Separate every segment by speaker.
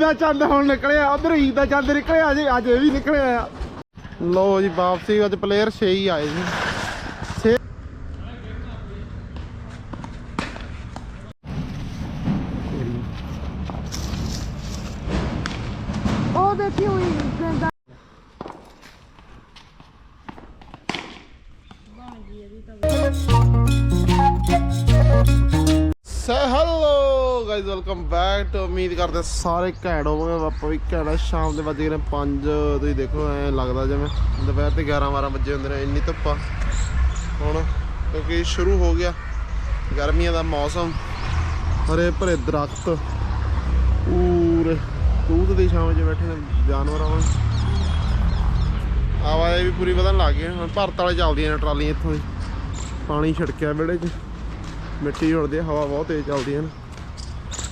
Speaker 1: ਦਾ ਚੰਦ ਹੁਣ ਨਿਕਲਿਆ, ਉਧਰ ਈ ਦਾ ਚੰਦ ਨਿਕਲਿਆ ਜੀ ਅੱਜ ਇਹ ਵੀ ਨਿਕਲਿਆ ਆ। ਲੋ ਜੀ, ਵਾਪਸੀ, ਅੱਜ ਪਲੇਅਰ 6 ਹੀ ਆਏ ਜੀ ਵੈਲਕਮ ਉਮੀਦ ਕਰਦੇ ਸਾਰੇ ਘੈਂਟ ਹੋਵੋਗੇ ਆਪਾਂ ਵੀ ਘੈਂਟ ਸ਼ਾਮ ਦੇ ਵੱਜ ਗਏ ਨੇ 5 ਤੁਸੀਂ ਦੇਖੋ, ਐ ਲੱਗਦਾ ਜਿਵੇਂ ਦੁਪਹਿਰ 'ਤੇ 11 12 ਵਜੇ ਹੁੰਦੇ ਨੇ, ਇੰਨੀ ਧੁੱਪ ਆ। ਹੁਣ ਕਿਉਂਕਿ ਸ਼ੁਰੂ ਹੋ ਗਿਆ ਗਰਮੀਆਂ ਦਾ ਮੌਸਮ, ਹਰੇ ਭਰੇ ਦਰਖਤ, ਪੂਰੇ ਦੂਧ ਦੀ ਛਾਂ 'ਚ ਬੈਠੇ ਨੇ ਜਾਨਵਰ ਆਉਣ ਆਵਾਜ਼ ਵੀ ਪੂਰੀ ਵਧਣ ਲੱਗ ਗਈ ਹੁਣ ਭਾਰਤ ਵਾਲੇ ਚੱਲਦੀਆਂ ਨੇ ਟਰਾਲੀਆਂ ਇੱਥੋਂ ਦੀ ਪਾਣੀ ਛਿੜਕਿਆ ਵਿਹੜੇ 'ਚ, ਮਿੱਟੀ ਉੜਦੀ ਹਵਾ ਬਹੁਤ ਤੇਜ਼ ਚੱਲਦੀ ਹੈ ਨਾ।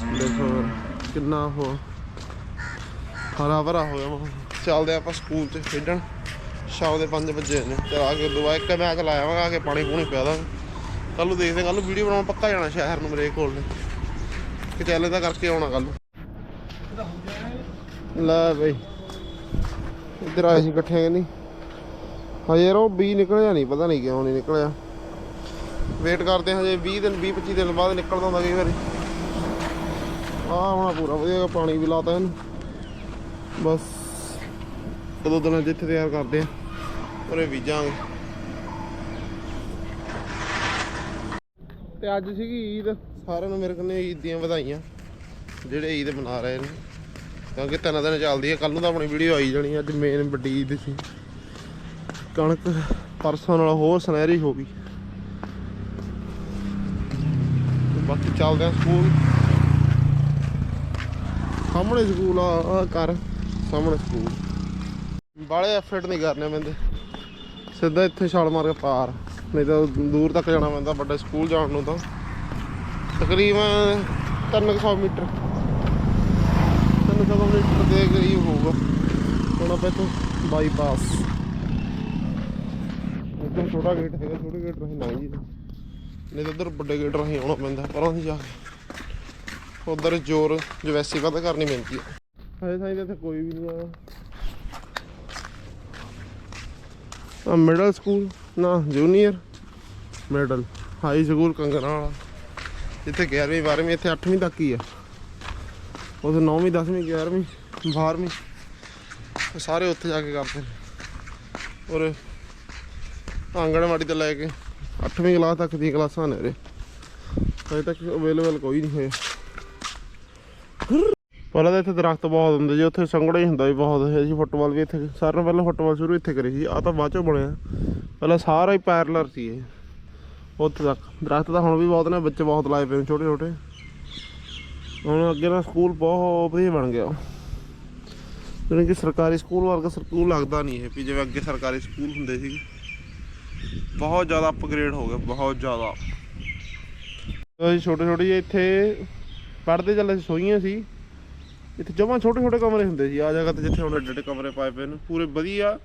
Speaker 1: ਦੇਖੋ ਕਿੰਨਾ ਉਹ ਹਰਾ ਭਰਾ ਹੋ ਗਿਆ ਚੱਲਦੇ ਆਪਾਂ ਸਕੂਲ 'ਚ ਖੇਡਣ। ਸ਼ਾਮ ਦੇ 5 ਵਜੇ ਨੇ ਤੇ ਆ ਕੇ ਦੁਬਾਰਾ ਇੱਕ ਮੈਚ ਲਾਇਆ ਵਾ, ਆ ਕੇ ਪਾਣੀ ਪੂਣੀ ਪਿਆ ਦਾਂਗੇ। ਕੱਲ ਨੂੰ ਦੇਖਦੇ ਕੱਲ ਨੂੰ ਵੀਡੀਓ ਬਣਾਉਣ ਪੱਕਾ ਜਾਣਾ ਸ਼ਹਿਰ ਨੂੰ ਮੇਰੇ ਕੋਲ ਨੇ। ਕਿ ਚੱਲੇ ਤਾਂ ਕਰਕੇ ਆਉਣਾ ਕੱਲ ਨੂੰ। ਲੈ ਬਈ, ਇੱਧਰ ਆਏ ਸੀ ਇਕੱਠੇ ਕਿ ਨਹੀਂ ਹਜੇ ਯਾਰ ਉਹ ਬੀ ਨਿਕਲਿਆ ਨਹੀਂ ਪਤਾ ਨਹੀਂ ਕਿਉਂ ਨਹੀਂ ਨਿਕਲਿਆ। ਵੇਟ ਕਰਦੇ ਹਜੇ 20 ਦਿਨ 20 25 ਦਿਨ ਬਾਅਦ ਨਿਕਲਦਾ ਹੁੰਦਾ ਕਈ ਵਾਰੀ। ਆਹ ਹੁਣ ਪੂਰਾ ਵਧੀਆ ਪਾਣੀ ਵੀ ਲਾਤਾ ਇਹਨੂੰ। ਬਸ ਕਦੋਂ ਦਿਨਾਂ ਜਿੱਥੇ ਤਿਆਰ ਕਰਦੇ ਆ। ਉਰੇ ਬੀਜਾਂਗੇ ਤੇ ਅੱਜ ਸੀਗੀ ਈਦ, ਸਾਰਿਆਂ ਨੂੰ ਮੇਰੇ ਕੋਲ ਈਦ ਦੀਆਂ ਵਧਾਈਆਂ, ਜਿਹੜੇ ਈਦ ਮਨਾ ਰਹੇ ਨੇ। ਕਿਉਂਕਿ ਤਿੰਨ ਦਿਨ ਚੱਲਦੀ ਹੈ ਕੱਲ ਨੂੰ ਤਾਂ ਆਪਣੀ ਵੀਡੀਓ ਆਈ ਜਾਣੀ ਹੈ। ਅੱਜ ਮੇਨ ਵੱਡੀ ਈਦ ਸੀ। ਕਣਕ ਪਰਸੋਂ ਨਾਲ ਹੋਰ ਸੁਨਹਿਰੀ ਹੋ ਗਈ। ਬਾਕੀ ਚੱਲਦੇ ਆ ਸਕੂਲ ਸਾਹਮਣੇ ਸਕੂਲ ਆ, ਆਹ ਕਰ ਸਾਹਮਣੇ ਸਕੂਲ। ਬਾਲੇ ਐਫਰਟ ਨਹੀਂ ਕਰਨੇ ਪੈਂਦੇ। ਸਿੱਧਾ ਇੱਥੇ ਛਾਲ ਮਾਰ ਕੇ ਪਾਰ। ਨਹੀਂ ਤਾਂ ਦੂਰ ਤੱਕ ਜਾਣਾ ਪੈਂਦਾ, ਵੱਡੇ ਸਕੂਲ ਜਾਣ ਨੂੰ ਤਾਂ। ਤਕਰੀਬਨ 300 ਮੀਟਰ। 300 ਮੀਟਰ ਦੇ ਕਰੀਬ ਹੋਊਗਾ। ਹੁਣ ਆਪਾਂ ਇੱਥੋਂ ਬਾਈਪਾਸ ਇੱਧਰ ਛੋਟਾ ਗੇਟ ਹੈਗਾ, ਛੋਟੇ ਗੇਟ ਰਾਹੀਂ ਨਾ ਜੀ ਨਹੀਂ ਤਾਂ ਉੱਧਰ ਵੱਡੇ ਗੇਟ ਰਾਹੀਂ ਆਉਣਾ ਪੈਂਦਾ, ਪਰਾਂ ਦੀ ਜਾ ਕੇ। ਉਧਰ ਜ਼ੋਰ ਜਵੈਸੀ ਵੱਧ ਕਰਨੀ ਪੈਂਦੀ ਹੈ ਹਜੇ ਸਾਈਂ ਇੱਥੇ ਕੋਈ ਵੀ ਨਹੀਂ ਆਇਆ। ਆ ਮਿਡਲ ਸਕੂਲ ਨਾ junior middle high school Kangna ਵਾਲਾ। ਇੱਥੇ 11ਵੀਂ 12ਵੀਂ ਇੱਥੇ 8ਵੀਂ ਤੱਕ ਹੀ ਆ। ਉਥੇ 9ਵੀਂ 10ਵੀਂ 11ਵੀਂ 12ਵੀਂ ਸਾਰੇ ਉੱਥੇ ਜਾ ਕੇ ਕਰਦੇ ਨੇ। ਔਰ ਆਂਗਣਵਾੜੀ ਤੋਂ ਲੈ ਕੇ 8ਵੀਂ ਕਲਾਸ ਤੱਕ ਦੀਆਂ ਕਲਾਸਾਂ ਨੇ ਉਰੇ। ਅਜੇ ਤੱਕ ਅਵੇਲੇਬਲ ਕੋਈ ਨਹੀਂ ਹੋਇਆ। ਪਹਿਲਾਂ ਤਾਂ ਇੱਥੇ ਦਰਖਤ ਬਹੁਤ ਹੁੰਦੇ ਜੀ ਉੱਥੇ ਸੰਗੜਾ ਹੀ ਹੁੰਦਾ ਜੀ ਬਹੁਤ ਹੈ ਜੀ ਫੁੱਟਬਾਲ ਵੀ ਇੱਥੇ ਸਾਰਿਆਂ ਨਾਲੋਂ ਪਹਿਲਾਂ ਫੁੱਟਬਾਲ ਸ਼ੁਰੂ ਇੱਥੇ ਕਰੀ ਸੀ ਆ ਤਾਂ ਬਾਅਦ ਚੋਂ ਬਣਿਆ। ਪਹਿਲਾਂ ਸਾਰਾ ਹੀ ਪੈਰਲਰ ਸੀ ਇਹ, ਉੱਥੇ ਤੱਕ। ਦਰਖਤ ਤਾਂ ਹੁਣ ਵੀ ਬਹੁਤ ਨੇ ਬੱਚੇ ਬਹੁਤ ਲਾਏ ਪਏ ਨੇ ਛੋਟੇ ਛੋਟੇ। ਹੁਣ ਅੱਗੇ ਨਾ ਸਕੂਲ ਬਹੁਤ ਵਧੀਆ ਬਣ ਗਿਆ। ਜਿਵੇਂ ਕਿ ਸਰਕਾਰੀ ਸਕੂਲ ਵਰਗਾ ਸਕੂਲ ਲੱਗਦਾ ਨਹੀਂ ਇਹ, ਵੀ ਜਿਵੇਂ ਅੱਗੇ ਸਰਕਾਰੀ ਸਕੂਲ ਹੁੰਦੇ ਸੀ। ਬਹੁਤ ਜ਼ਿਆਦਾ ਅਪਗ੍ਰੇਡ ਹੋ ਗਿਆ ਬਹੁਤ ਜ਼ਿਆਦਾ। ਅਸੀਂ ਛੋਟੇ ਛੋਟੇ ਜਿਹੇ ਇੱਥੇ ਪੜ੍ਹਦੇ ਚੱਲ ਅਸੀਂ ਸੋਈਆਂ ਸੀ। ਇੱਥੇ ਜਮਾਂ ਛੋਟੇ ਛੋਟੇ ਕਮਰੇ ਹੁੰਦੇ ਸੀ। ਆ ਜਗ੍ਹਾ ਤੇ ਜਿੱਥੇ ਹੁਣ ਐਡੇ ਏਡੇ ਕਮਰੇ ਪਾਏ ਪਏ ਨੇ। ਪੂਰੇ ਵਧੀਆ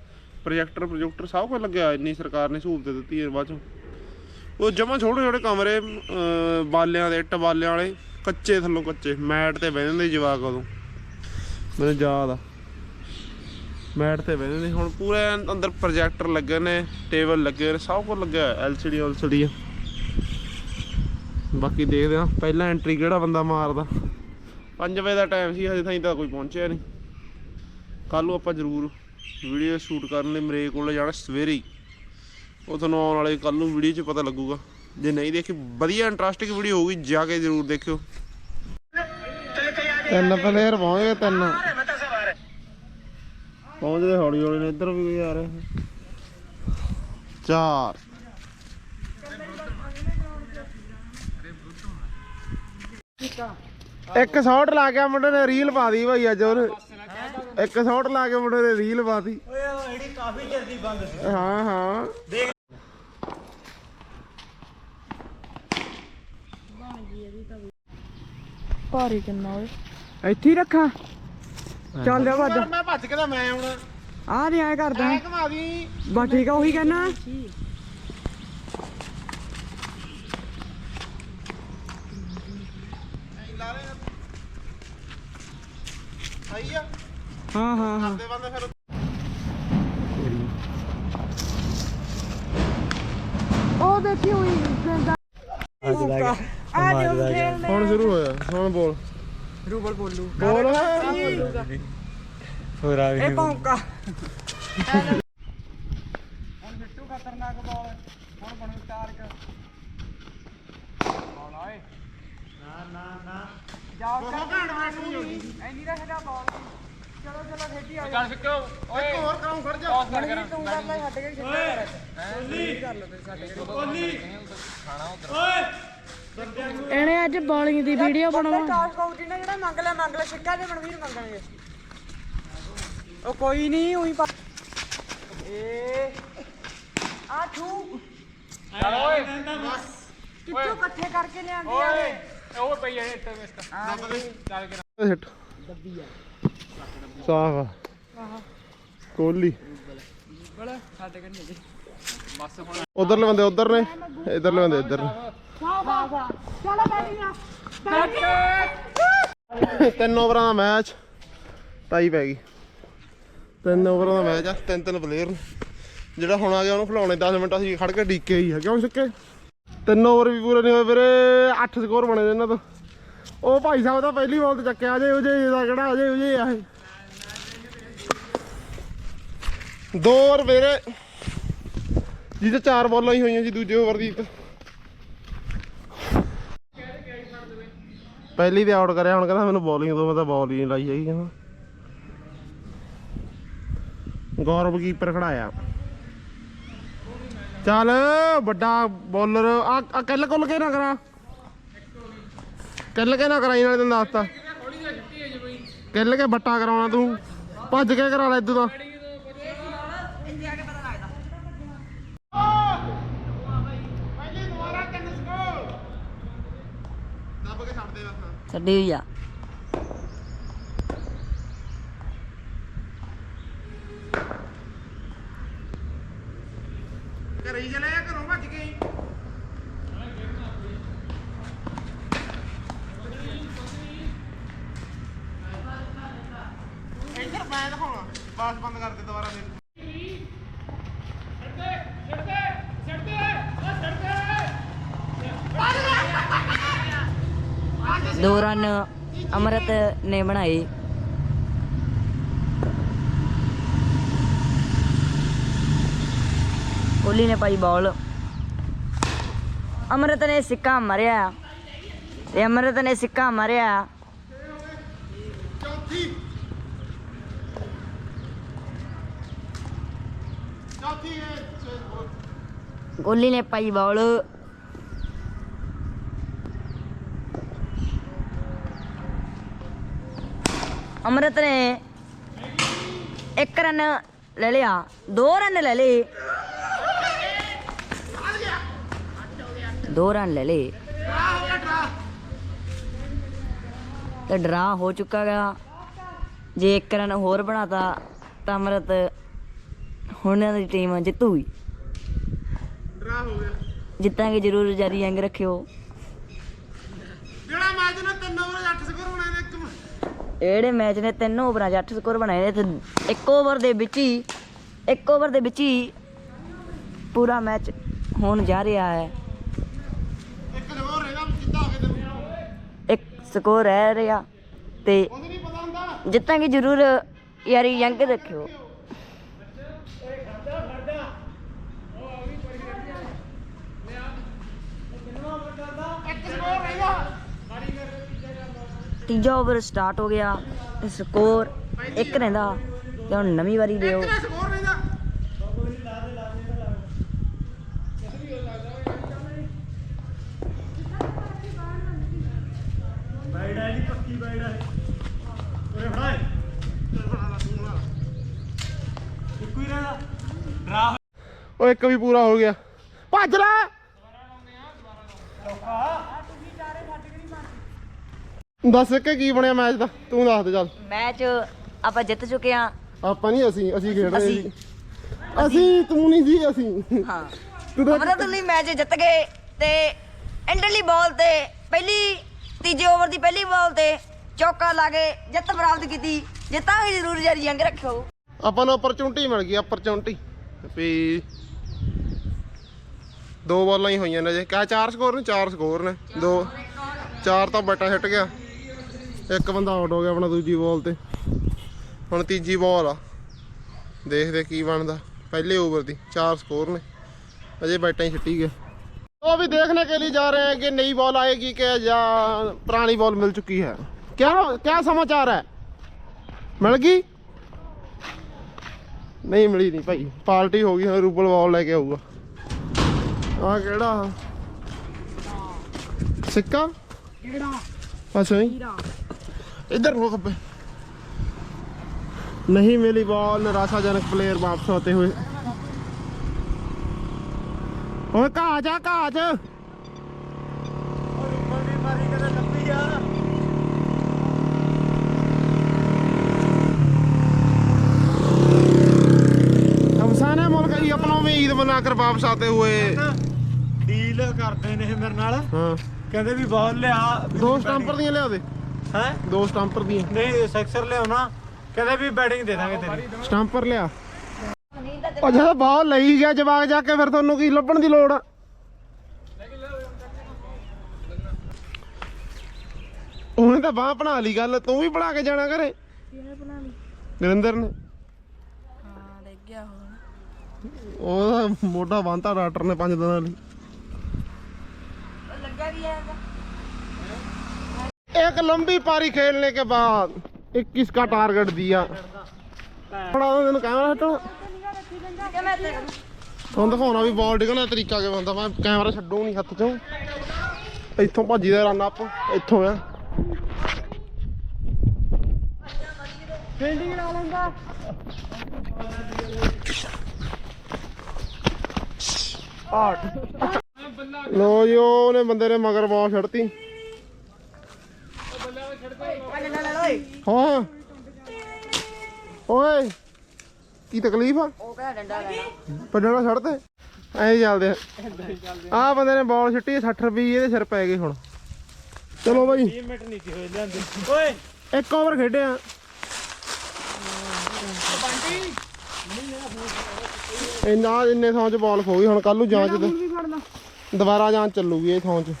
Speaker 1: ਪ੍ਰੋਜੈਕਟਰ ਪ੍ਰੋਜੈਕਟਰ ਸਭ ਕੁਝ ਲੱਗਿਆ। ਇੰਨੀ ਸਰਕਾਰ ਨੇ ਸਹੂਲਤ ਦਿੱਤੀ ਹੈ ਬਾਅਦ ਚੋਂ। ਉਹ ਜਮਾਂ ਛੋਟੇ ਛੋਟੇ ਕਮਰੇ ਬਾਲਿਆਂ ਦੇ, ਇੱਟ ਬਾਲਿਆਂ ਵਾਲੇ, ਕੱਚੇ ਥੱਲੋਂ ਕੱਚੇ। ਮੈਟ ਤੇ ਬਹਿ ਜਾਂਦੇ ਜਵਾਕ ਉਦੋਂ। ਮੈਨੂੰ ਯਾਦ ਆ। ਮੈਟ ਤੇ ਬਹਿ ਜਾਂਦੇ ਹੁਣ ਪੂਰੇ ਅੰਦਰ ਪ੍ਰੋਜੈਕਟਰ ਲੱਗੇ ਨੇ, ਟੇਬਲ ਲੱਗੇ ਨੇ, ਸਭ ਕੁਝ ਲੱਗਿਆ ਐਲਸੀਡੀ ਐਲਸੀਡੀ ਬਾਕੀ ਦੇਖਦੇ ਆ ਪਹਿਲਾ ਐਂਟਰੀ ਕਿਹੜਾ ਬੰਦਾ ਮਾਰਦਾ। 5 ਵਜੇ ਦਾ ਟਾਈਮ ਸੀ ਹਜੇ ਤਾਈਂ ਤਾਂ ਕੋਈ ਪਹੁੰਚਿਆ ਨਹੀਂ। ਕੱਲ ਨੂੰ ਆਪਾਂ ਜ਼ਰੂਰ ਵੀਡੀਓ ਸ਼ੂਟ ਕਰਨ ਲਈ ਮਰੇ ਕੋਲ ਜਾਣਾ ਸਵੇਰੇ ਹੀ। ਉਹ ਤੁਹਾਨੂੰ ਆਉਣ ਵਾਲੇ ਕੱਲ ਨੂੰ ਵੀਡੀਓ 'ਚ ਪਤਾ ਲੱਗੂਗਾ। ਜੇ ਨਹੀਂ ਦੇਖੀ ਵਧੀਆ ਇੰਟਰਸਟਿੰਗ ਵੀਡੀਓ ਹੋਊਗੀ ਜਾ ਕੇ ਜ਼ਰੂਰ ਦੇਖਿਓ। ਤਿੰਨ ਪਲੇਅਰ ਪਹੁੰਚ ਗਏ ਤਿੰਨ। ਪਹੁੰਚਦੇ ਹੌਲੀ ਹੌਲੀ ਨੇ ਇੱਧਰ ਵੀ ਕੋਈ ਆ ਰਿਹਾ। ਚਾਰ। ਇੱਕ ਸ਼ਾਟ ਲਾ ਕੇ ਮੁੰਡੇ ਨੇ ਰੀਲ ਪਾ ਦੀ ਭਾਈ ਅੱਜ ਉਹਨੇ। ਇੱਕ ਸ਼ਾਟ ਲਾ ਕੇ ਮੁੰਡੇ ਨੇ ਰੀਲ ਪਾ ਦੀ
Speaker 2: ਓਏ ਉਹ ਜਿਹੜੀ ਕਾਫੀ ਚਿਰ ਦੀ ਬੰਦ ਸੀ।
Speaker 1: ਹਾਂ ਹਾਂ।
Speaker 3: ਭਾਰੀ ਕਿੰਨਾ ਓਏ। ਇੱਥੇ ਹੀ ਰੱਖਾਂ। ਚੱਲ ਜਾ ਵੱਜ
Speaker 1: ਮੈਂ ਭੱਜ ਕੇ ਤਾਂ ਮੈਂ ਹੁਣ
Speaker 3: ਆ ਨਹੀਂ ਆਏ ਕਰਦਾ।
Speaker 1: ਐ ਘਮਾ ਦੀ।
Speaker 3: ਠੀਕ ਆ ਉਹੀ ਕਹਿਣਾ।
Speaker 1: ਸਹੀ ਆ।
Speaker 3: ਹਾਂ ਹਾਂ ਹਾਂ।
Speaker 1: ਕਰਦੇ ਬੰਦੇ ਫਿਰ
Speaker 3: ਉਹ ਦੇਖੀ ਹੋਈ ਗੰਦਾ ਆ ਜੋ ਖੇਲਦੇ
Speaker 1: ਹੁਣ ਸ਼ੁਰੂ ਹੋਇਆ ਹੁਣ ਬੋਲ।
Speaker 3: ਰੂਬਲ ਬੋਲੂ।
Speaker 1: ਬੋਲ।
Speaker 2: ਹੋਰ ਆ
Speaker 3: ਇਹ ਭੌਂਕਾ। ਹੁਣ ਬਿੱਟੂ ਖਤਰਨਾਕ ਬਾਲ ਹੁਣ ਬਣੂ ਟਾਰਕ ਬਾਲ ਆਏ ਨਾ ਨਾ ਨਾ ਜਾਓ ਐਨੀ ਦਾ ਹੈਗਾ ਬਾਲ ਚਲੋ ਚਲੋ ਖੇਡੀ ਆ ਚੱਲ ਫਿੱਕੋ
Speaker 1: ਇੱਕ ਹੋਰ ਕਰਾਉਂ ਖੜ ਜਾ।
Speaker 3: ਗਣਵੀਰ ਤੂੰ ਕਰ ਲੈ ਛੱਡ ਕੇ ਖੇਡੀ ਕਰ ਲੈ ਛੱਡ ਕੇ ਇਹਨੇ ਅੱਜ ਬੋਲਿੰਗ ਦੀ ਵੀਡੀਓ ਬਣਾਉਣਾ ਟਾਸ ਕਾਊਂਟੀ ਨੇ ਜਿਹੜਾ ਮੰਗ ਲਿਆ ਮੰਗ ਲਿਆ। ਸਿੱਕਾ ਤੇ ਮਨਵੀਰ ਮੰਗਣਗੇ। ਉਹ ਕੋਈ ਨਹੀਂ ਉਹੀ ਪਾ ਏ। ਆ ਠੂ
Speaker 2: ਚੱਲ ਓਏ।
Speaker 3: ਕਿੱਥੋਂ ਇਕੱਠੇ ਕਰਕੇ ਲਿਆਂਦੀ ਆ
Speaker 2: ਓਏ। ਉਹ ਪਈ ਹੈ ਇੱਥੇ ਮਿਸਟਾ ਚੱਲ ਕੇ
Speaker 1: ਹਿੱਟ ਸਾਫ਼ ਆ। ਕੋਹਲੀ।
Speaker 3: ਬੜਾ ਸਾਡੇ ਕੰਨੇ ਜੀ
Speaker 2: ਬਸ ਹੁਣ
Speaker 1: ਉਧਰਲੇ ਬੰਦੇ ਉਧਰ ਨੇ? ਇਧਰਲੇ ਬੰਦੇ ਇੱਧਰ ਨੇ?
Speaker 3: ਚਲੋ ਬੈਠੀਆਂ
Speaker 1: ਤਿੰਨ ਓਵਰਾਂ ਦਾ ਮੈਚ। ਟਾਈ ਪੈ ਗਈ। ਤਿੰਨ ਓਵਰਾਂ ਦਾ ਮੈਚ ਆ। ਤਿੰਨ ਤਿੰਨ ਪਲੇਅਰ ਨੇ। ਜਿਹੜਾ ਹੁਣ ਆ ਗਿਆ ਉਹਨੂੰ ਖਿਲਾਉਣੇ 10 ਮਿੰਟ ਅਸੀਂ ਖੜ ਕੇ ਡੀਕੇ ਹੀ ਆ। ਕਿਉਂ ਸਿੱਕੇ? ਤਿੰਨ ਓਵਰ ਵੀ ਪੂਰੇ ਨਹੀਂ ਹੋਏ ਵੀਰੇ 8 ਸਕੋਰ ਬਣੇ ਨੇ ਇਹਨਾਂ ਤੋਂ। ਉਹ ਭਾਈ ਸਾਹਿਬ ਦਾ ਪਹਿਲੀ ਬਾਲ ਤੇ ਚੱਕਿਆ ਜੇ ਉਜੇ ਦਾ ਕਿਹੜਾ, ਅਜੇ ਉਜੇ ਆ ਇਹ। ਦੋ ਓਵਰ ਵੀਰੇ, ਜਿਹਦੇ ਚਾਰ ਬਾਲਾਂ ਹੀ ਹੋਈਆਂ ਜੀ ਦੂਜੇ ਓਵਰ ਦੀ ਪਹਿਲੀ ਤੇ ਆਊਟ ਕਰਿਆ, ਹੁਣ ਕਹਿੰਦਾ ਮੈਨੂੰ ਬੋਲਿੰਗ ਤੋਂ, ਮੈਂ ਤਾਂ ਬੋਲ ਹੀ ਨਹੀਂ ਲਾਈ ਹੈਗੀ। ਕਹਿੰਦਾ ਗੌਰਵ ਕੀਪਰ ਖੜਾਇਆ। ਚੱਲ ਵੱਡਾ ਬੋਲਰ ਆ ਆ ਕੱਲ ਕੁੱਲ ਕੇ ਨਾ ਕਰਾ। ਕੱਲ ਕੇ ਨਾ ਕਰਾਈ ਨਾਲੇ ਤੈਨੂੰ ਦੱਸਤਾ। ਕੱਲ ਕੇ ਬੱਟਾ ਕਰਾਉਣਾ ਤੂੰ। ਭੱਜ ਕੇ ਕਰਾ ਲੈ ਇਦੋਂ ਤਾਂ ਪਹਿਲੀ ਦੁਬਾਰਾ ਤਿੰਨ ਸਕੋਰ? ਦੱਬ ਕੇ ਛੱਡ ਦੇ ਬਸ।
Speaker 4: ਛੱਡੀ ਹੋਈ ਆ
Speaker 1: ਘਰੇ ਹੀ ਚਲੇ ਜਾ ਘਰੋਂ ਭੱਜ ਕੇ ਹੀ। ਇੱਧਰ ਮੈਂ ਦਿਖਾਉਣਾ ਬਾਸ ਬੰਦ ਕਰ ਦੇ ਦੁਬਾਰਾ ਦੇ
Speaker 4: ਦੋ ਰਨ ਅਮਰਤ ਨੇ ਬਣਾਏ ਕੋਹਲੀ ਨੇ ਪਾਈ ਬਾਲ। ਅਮਰਤ ਨੇ ਸਿੱਕਾ ਮਾਰਿਆ। ਤੇ ਅਮਰਤ ਨੇ ਸਿੱਕਾ ਮਾਰਿਆ।
Speaker 1: ਚੌਥੀ।
Speaker 4: ਕੋਹਲੀ ਨੇ ਪਾਈ ਬਾਲ। ਅਮਰਤ ਨੇ ਇੱਕ ਰਨ ਲੈ ਲਿਆ ਦੋ ਰਨ ਲੈ ਲਏ। ਦੋ ਰਨ ਲੈ ਲਏ। ਤੇ ਡਰਾ ਹੋ ਚੁੱਕਾ ਗਾ। ਜੇ ਇੱਕ ਰਨ ਹੋਰ ਬਣਾਤਾ ਤਾਂ ਅਮਰਤ ਹੁਣ ਇਹਨਾਂ ਦੀ ਟੀਮ ਜਿੱਤੂਗੀ।
Speaker 1: ਡਰਾ ਹੋ ਗਿਆ।
Speaker 4: ਜਿੱਤਾਂਗੇ ਜ਼ਰੂਰ ਜਾਰੀ ਅੰਗ ਰੱਖਿਓ।
Speaker 1: ਜਿਹੜਾ ਮੈਚ ਨੇ ਤਿੰਨ ਓਵਰ 8 ਸਕੋਰ ਬਣਾਏ ਨੇ ਇੱਕ
Speaker 4: ਜਿਹੜੇ ਮੈਚ ਨੇ ਤਿੰਨ ਓਵਰਾਂ 'ਚ 8 ਸਕੋਰ ਬਣਾਏ ਨੇ ਤੇ ਇੱਕ ਓਵਰ ਦੇ ਵਿੱਚ ਹੀ ਇੱਕ ਓਵਰ ਦੇ ਵਿੱਚ ਹੀ ਪੂਰਾ ਮੈਚ ਹੋਣ ਜਾ ਰਿਹਾ ਹੈ।
Speaker 1: ਇੱਕ ਹੋਰ ਰਹੇਗਾ ਜਿੱਤਾ ਹੋ ਕੇ ਤੈਨੂੰ
Speaker 4: ਇੱਕ ਸਕੋਰ ਰਹਿ ਰਿਹਾ ਤੇ ਜਿੱਤਾਂਗੇ ਜ਼ਰੂਰ ਯਾਰੀ ਅੰਗ ਰੱਖਿਓ
Speaker 1: ਇੱਕ ਸਕੋਰ ਰਹੇਗਾ
Speaker 4: ਤੀਜਾ ਓਵਰ ਸਟਾਰਟ ਹੋ ਗਿਆ ਤੇ ਸਕੋਰ ਇੱਕ ਰਹਿੰਦਾ ਤੇ ਹੁਣ ਨਵੀਂ ਵਾਰੀ ਦਿਓ।
Speaker 1: ਇੱਕ ਦਾ ਸਕੋਰ ਰਹੇਗਾ
Speaker 2: ਬਾਈੜਾ ਨਹੀਂ ਪੱਕੀ ਬਾਈੜਾ ਉਰੇ ਫੜਾ ਇੱਕੋ ਹੀ ਰਹਿਦਾ। ਡਰਾ
Speaker 1: ਉਹ ਇੱਕ ਵੀ ਪੂਰਾ ਹੋ ਗਿਆ। ਭੱਜ ਲੈ। ਦੱਸ ਕੇ ਕੀ ਬਣਿਆ ਮੈਚ ਦਾ? ਤੂੰ ਦੱਸ ਦੇ ਚੱਲ।
Speaker 4: ਮੈਚ ਆਪਾਂ ਜਿੱਤ ਚੁੱਕੇ ਹਾਂ।
Speaker 1: ਆਪਾਂ ਨਹੀਂ ਅਸੀਂ ਅਸੀਂ ਖੇਡ ਰਹੇ
Speaker 4: ਅਸੀਂ।
Speaker 1: ਸੀ। ਅਸੀਂ ਤੂੰ ਨਹੀਂ ਸੀ ਅਸੀਂ।
Speaker 4: ਹਾਂ।
Speaker 1: ਤੂੰ ਤਾਂ
Speaker 4: ਮੈਚ ਜਿੱਤ ਗਏ ਤੇ ਐਂਡਲੀ ਬਾਲ ਤੇ ਪਹਿਲੀ ਤੀਜੇ ਓਵਰ ਦੀ ਪਹਿਲੀ ਬਾਲ ਤੇ ਚੌਕਾ ਲਾ ਕੇ ਜਿੱਤ ਪ੍ਰਾਪਤ ਕੀਤੀ। ਜਿੱਤਾਂਗੇ ਜ਼ਰੂਰ ਜਾਰੀ ਜੰਗ ਰੱਖਿਓ।
Speaker 1: ਆਪਾਂ ਨੂੰ ਅਪਰਚੂਨਿਟੀ ਮਿਲ ਗਈ ਅਪਰਚੂਨਿਟੀ ਵੀ ਦੋ ਬਾਲਾਂ ਹੀ ਹੋਈਆਂ ਨੇ ਜੇ ਕਾ ਚਾਰ ਸਕੋਰ ਨੇ ਚਾਰ ਸਕੋਰ ਨੇ। ਦੋ ਚਾਰ ਤਾਂ ਬਟਾ ਹਿੱਟ ਗਿਆ। ਇੱਕ ਬੰਦਾ ਆਊਟ ਹੋ ਗਿਆ ਆਪਣਾ ਦੂਜੀ ਬਾਲ ਤੇ। ਹੁਣ ਤੀਜੀ ਬਾਲ ਆ। ਦੇਖਦੇ ਕੀ ਬਣਦਾ। ਪਹਿਲੇ ਓਵਰ ਦੀ ਚਾਰ ਸਕੋਰ ਨੇ। ਅਜੇ ਬੈਟਾਂ ਹੀ ਛੱਟੀ ਗਏ। ਉਹ ਵੀ ਦੇਖਣੇ ਕੇ ਲਈ ਜਾ ਰਹੇ ਹੈ ਕਿ ਨਈ ਬਾਲ ਆਏਗੀ ਕਿ ਜਾਂ ਪੁਰਾਣੀ ਬਾਲ ਮਿਲ ਚੁੱਕੀ ਹੈ। क्या क्या समाचार है मिल गई नहीं मिली नहीं भाई पार्टी होगी हाँ रूबल बॉल लेके आऊगा हाँ
Speaker 3: केड़ा
Speaker 1: सिक्का अच्छा इधर हो खब्बे नहीं मिली बॉल निराशाजनक प्लेयर वापस होते हुए ओए कहा जा कहा जा
Speaker 2: ਮੰਗੀ ਮਾਰੀ ਕਦੇ ਲੱਭੀ ਆ
Speaker 1: अफसाना मुल्क ही अपनों में ईद मनाकर वापस आते हुए
Speaker 2: ਡੀਲ ਕਰਦੇ ਨੇ ਇਹ ਮੇਰੇ ਨਾਲ
Speaker 1: हाँ
Speaker 2: ਕਹਿੰਦੇ ਵੀ ਬਾਲ ਲਿਆ
Speaker 1: दो स्टंपर दियां लिया दे
Speaker 2: ਹੈ?
Speaker 1: ਦੋ ਸਟੰਪਰ ਦੀ
Speaker 2: ਨਹੀਂ ਸੈਕਸਰ ਲਿਆਉਣਾ ਕਹਿੰਦੇ ਵੀ ਬੈਟਿੰਗ ਦੇ ਦਾਂਗੇ ਤੇਰੀ।
Speaker 1: ਸਟੰਪਰ ਲਿਆ। ਉਹ ਜਦੋਂ ਬਾਲ ਲਈ ਗਿਆ ਜਵਾਗ ਜਾ ਕੇ ਫਿਰ ਤੁਹਾਨੂੰ ਕੀ ਲੱਭਣ ਦੀ ਲੋੜ? ਉਹਨੇ ਤਾਂ ਬਾਹ ਬਣਾ ਲਈ ਗੱਲ ਤੂੰ ਵੀ ਬਣਾ ਕੇ ਜਾਣਾ ਘਰੇ? ਨਰਿੰਦਰ ਨੇ।
Speaker 4: ਹਾਂ ਲੱਗ ਗਿਆ
Speaker 1: ਮੋਢਾ ਬੰਨਤਾ ਡਾਕਟਰ ਨੇ ਪੰਜ ਦਿਨਾਂ ਲਈ।
Speaker 4: ਲੱਗਾ ਵੀ ਆਇਆ
Speaker 1: एक लंबी पारी खेलने के बाद 21 का टारगेट दिया ਬੜਾ ਉਹਨੂੰ ਕੈਮਰਾ ਹਟਣਾ
Speaker 4: ਕਿਵੇਂ ਤੇ
Speaker 1: ਤੁਹਾਨੂੰ ਦਿਖਾਉਣਾ ਵੀ ਬਾਲ ਡਿੱਗਣ ਦਾ ਤਰੀਕਾ ਕਿਵੇਂ ਹੁੰਦਾ ਮੈਂ ਕੈਮਰਾ ਛੱਡੂ ਨਹੀਂ ਹੱਥ ਚੋਂ ਇੱਥੋਂ ਭੱਜੀ ਦਾ ਰਨ ਅਪ ਇੱਥੋਂ ਆ
Speaker 3: ਫੀਲਡਿੰਗ ਲਾ ਲੈਂਦਾ
Speaker 1: ਲੋ ਜੀ ਉਹਨੇ ਬੰਦੇ ਨੇ ਮਗਰ ਬਾਲ ਛੱਡਤੀ ਹਾਂ। ਓਏ ਕੀ ਤਕਲੀਫ ਆ?
Speaker 4: ਉਹ ਕਹਿੰਦਾ ਡੰਡਾ ਲੈਣਾ
Speaker 1: ਪੱਡਣਾ ਛੱਡ ਤੇ। ਐਂ ਚੱਲਦੇ ਆ। ਆਹ ਬੰਦੇ ਨੇ ਬਾਲ ਛੱਟੀ 60 ਰੁਪਏ ਇਹਦੇ ਸਿਰ ਪੈ ਗਏ ਹੁਣ। ਚਲੋ ਬਾਈ।
Speaker 2: 20 ਮਿੰਟ ਨਹੀਂ ਹੋਏ ਲਿਆਂਦੇ ਓਏ।
Speaker 1: ਇੱਕ ਓਵਰ ਖੇਡਿਆ। ਇੰਨਾ ਇੰਨੇ ਥਾਂ 'ਚ ਬਾਲ ਖੋ ਗਈ ਹੁਣ ਕੱਲ ਨੂੰ ਜਾਂਚ ਦੁਬਾਰਾ ਜਾਂਚ ਚੱਲੂਗੀ ਇਹ ਥਾਂ 'ਚ।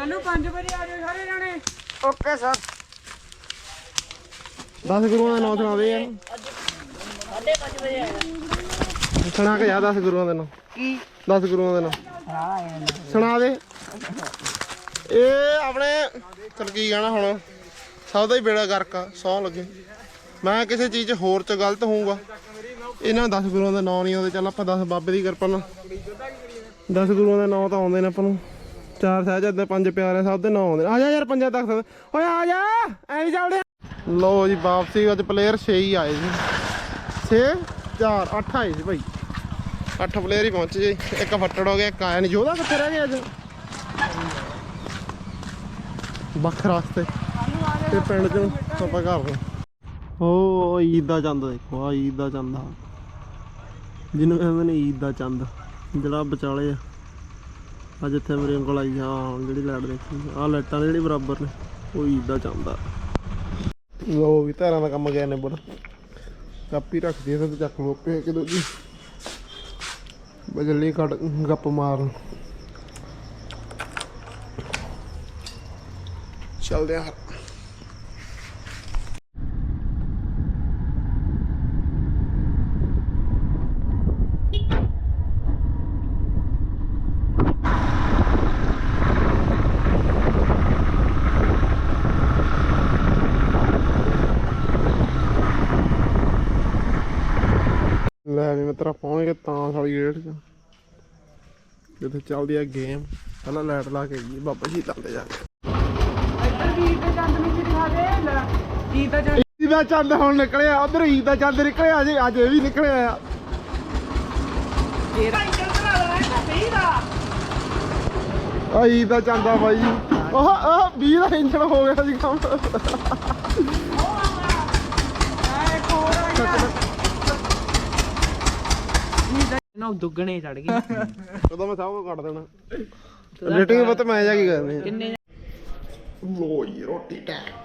Speaker 3: ਕੱਲ ਨੂੰ 5 ਵਜੇ ਆ ਜਾਓ ਸਾਰੇ ਜਾਣੇ।
Speaker 4: Okay sir.
Speaker 1: 10 ਗੁਰੂਆਂ ਦੇ ਨਾਂ ਸੁਣਾ ਦੇ ਯਾਰ।
Speaker 4: ਸਾਢੇ 5 ਵਜੇ
Speaker 1: ਸੁਣਾ ਕੇ ਜਾ 10 ਗੁਰੂਆਂ ਦੇ ਨਾਂ
Speaker 4: ਕੀ?
Speaker 1: 10 ਗੁਰੂਆਂ ਦੇ ਨਾਂ
Speaker 4: ਹਾਂ
Speaker 1: ਸੁਣਾ ਦੇ। ਇਹ ਆਪਣੇ ਚਲ ਕੀ ਹੁਣ। ਸਭ ਦਾ ਹੀ ਬੇੜਾ ਗਰਕ ਆ ਸੌ ਲੱਗੇ। ਮੈਂ ਕਿਸੇ ਚੀਜ਼ 'ਚ ਹੋਰ 'ਚ ਗਲਤ ਹੋਊਗਾ। ਇਹਨਾਂ 10 ਗੁਰੂਆਂ ਦੇ ਨਾਂ ਨਹੀਂ ਆਉਂਦੇ। ਚੱਲ ਆਪਾਂ 10 ਬਾਬੇ ਦੀ ਕਿਰਪਾ ਨਾਲ। 10 ਗੁਰੂਆਂ ਦੇ ਨਾਂ ਤਾਂ ਆਉਂਦੇ ਨੇ ਆਪਾਂ ਨੂੰ। ਚਾਰ ਸਾਹਿਬਜ਼ਾਦੇ ਪੰਜ ਪਿਆਰੇ ਸਭ ਦੇ ਨਾਂ ਆਉਂਦੇ ਨੇ। ਆ ਜਾ ਯਾਰ, ਪੰਜਾਂ ਤੱਕ ਓਏ, ਆ ਜਾ! ਐਂ ਨੀ ਚੱਲਦੇ। ਲੋ ਜੀ, ਵਾਪਸੀ। ਅੱਜ ਪਲੇਅਰ 6 ਹੀ ਆਏ ਜੀ 6 4 8 ਆਏ ਸੀ ਭਾਈ। 8 ਪਲੇਅਰ ਹੀ ਪਹੁੰਚੇ ਜੀ। ਇੱਕ ਫੱਟੜ ਹੋ ਗਿਆ, ਇੱਕ ਆਇਆ ਨਹੀਂ ਜੋਦਾ ਕਿੱਥੇ ਰਹਿ ਗਿਆ ਅੱਜ? ਵੱਖ ਰਸਤੇ। ਤੇ ਪਿੰਡ ਚੋਂ ਆਪਾਂ ਘਰ ਨੂੰ ਓ, ਈਦ ਦਾ ਚੰਦ ਦੇਖੋ। ਆ ਈਦ ਦਾ ਚੰਦ ਆ। ਜਿਹਨੂੰ ਕਹਿੰਦੇ ਨੇ ਈਦ ਦਾ ਚੰਦ। ਜਿਹੜਾ ਵਿਚਾਲੇ ਆ। ਆ ਜਿੱਥੇ ਮੇਰੇ ਉਂਗਲ ਆਈ ਆ ਜਿਹੜੀ ਲਾਈਟ ਦੇਖੀ ਆ ਲਾਈਟਾਂ ਜਿਹੜੀ ਬਰਾਬਰ ਨੇ, ਉਹ ਈਦ ਦਾ ਲੋ ਵੀ ਧਾਰਾਂ ਦਾ ਕੰਮ ਗਿਆ ਨੇ ਬੜ ਕਾਪੀ ਰੱਖਦੀ ਤੇ ਚੱਕ ਲੋ ਪੇ ਕਿ ਦੂਜੀ ਬਜਲੀ ਕੱਢ, ਗੱਪ ਮਾਰਨ। ਚੱਲਦੇ ਆ ਲੈ ਵੀ ਮਿੱਤਰਾ ਪਹੁੰਚ ਗਏ ਤਾਂ ਵਾਲੀ ਗੇਟ 'ਚ। ਜਿੱਥੇ ਚੱਲਦੀ ਆ ਗੇਮ ਪਹਿਲਾਂ ਲਾਈਟ ਲਾ ਕੇ ਗਈ ਬਾਬਾ ਜੀ ਤੇ ਜਾ। ਕੇ
Speaker 3: ਇੱਧਰ ਵੀਰ ਤੇ ਚੰਦ ਨੂੰ ਦਿਖਾ ਦੇ ਲੈ ਵੀਰ ਦਾ ਚੰਦ
Speaker 1: ਈਦ ਦਾ ਚੰਦ ਹੁਣ ਨਿਕਲਿਆ, ਉਧਰ ਈਦ ਦਾ ਚੰਦ ਨਿਕਲਿਆ ਜੀ ਅੱਜ ਇਹ ਵੀ ਨਿਕਲਿਆ ਆ। ਆ ਈਦ ਦਾ ਚੰਦ ਆ ਬਾਈ। ਉਹ ਉਹ 20 ਦਾ ਇੰਜਣ ਹੋ ਗਿਆ ਸੀ ਕੰਮ
Speaker 3: ਨਾ ਦੁੱਗਣੇ ਚੜ ਗਏ।
Speaker 1: ਉਦੋਂ ਮੈਂ ਸਭ ਕੁਝ ਕੱਟ ਦੇਣਾ। ਰੇਟਿੰਗ ਪਤਾ ਮੈਂ ਜਾ ਕੀ ਕਰਨੀ
Speaker 3: ਕਿੰਨੇ
Speaker 1: ਲੋ ਜੀ ਰੋਟੀ ਟਾਈਮ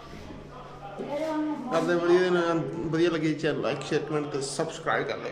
Speaker 1: ਕਰਦੇ ਵਧੀਆ ਨਾ ਵਧੀਆ ਲੱਗੀ ਚੈਨਲ ਲਾਈਕ ਸ਼ੇਅਰ ਕਮੈਂਟ ਤੇ ਸਬਸਕ੍ਰਾਈਬ ਕਰ ਲੈ।